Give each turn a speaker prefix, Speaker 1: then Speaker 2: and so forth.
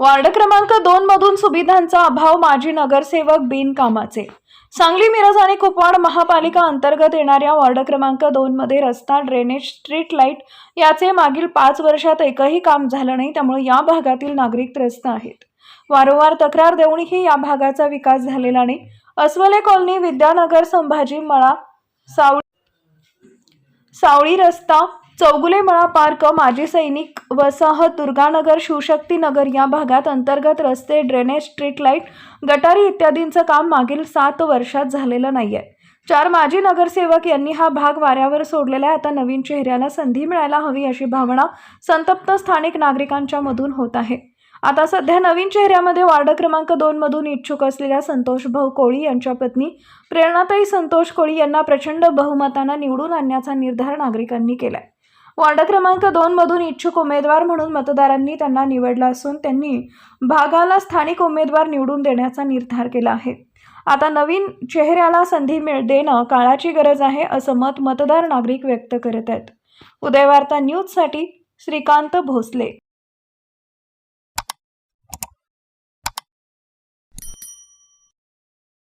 Speaker 1: Ward क्रमांक दोन मधून सुविधांचा अभाव माजी नगरसेवक बिनकामाचे. सांगली मिरज आणि कुपवाड महापालिका अंतर्गत येणाऱ्या वार्ड क्रमांक दोन मध्ये रस्ता ड्रेनेज स्ट्रीट लाइट याचे मागील पाच वर्षात एकही काम झालं नाही त्यामुळे या भागातील नागरिक त्रस्त आहेत. वारंवार तक्रार देऊनही या भागाचा विकास झालेला नाही. अस्वले कॉलनी विद्यानगर संभाजी मळा सावळी सावळी रस्ता चौगुले मळा पार्क माजी सैनिक वसाहत दुर्गानगर शिवशक्ती नगर या भागात अंतर्गत रस्ते ड्रेनेज स्ट्रीट लाइट गटारी इत्यादींचं काम मागील सात वर्षात झालेलं नाही आहे चार माजी नगरसेवक यांनी हा भाग वाऱ्यावर सोडलेला आहे. आता नवीन चेहऱ्याला संधी मिळायला हवी अशी भावना संतप्त स्थानिक नागरिकांच्या मधून होत आहे. आता सध्या नवीन चेहऱ्यामध्ये वार्ड क्रमांक दोनमधून इच्छुक असलेल्या संतोष भाऊ कोळी यांच्या पत्नी प्रेरणाताई संतोष कोळी यांना प्रचंड बहुमतानं निवडून आणण्याचा निर्धार नागरिकांनी केला आहे वार्ड क्रमांक दोन मधून इच्छुक उमेदवार म्हणून मतदारांनी त्यांना निवडलं असून त्यांनी भागाला स्थानिक उमेदवार निवडून देण्याचा निर्धार केला आहे. आता नवीन चेहऱ्याला संधी मिळ देणं काळाची गरज आहे असं मत मतदार नागरिक व्यक्त करत आहेत. उदयवार्ता न्यूजसाठी श्रीकांत भोसले.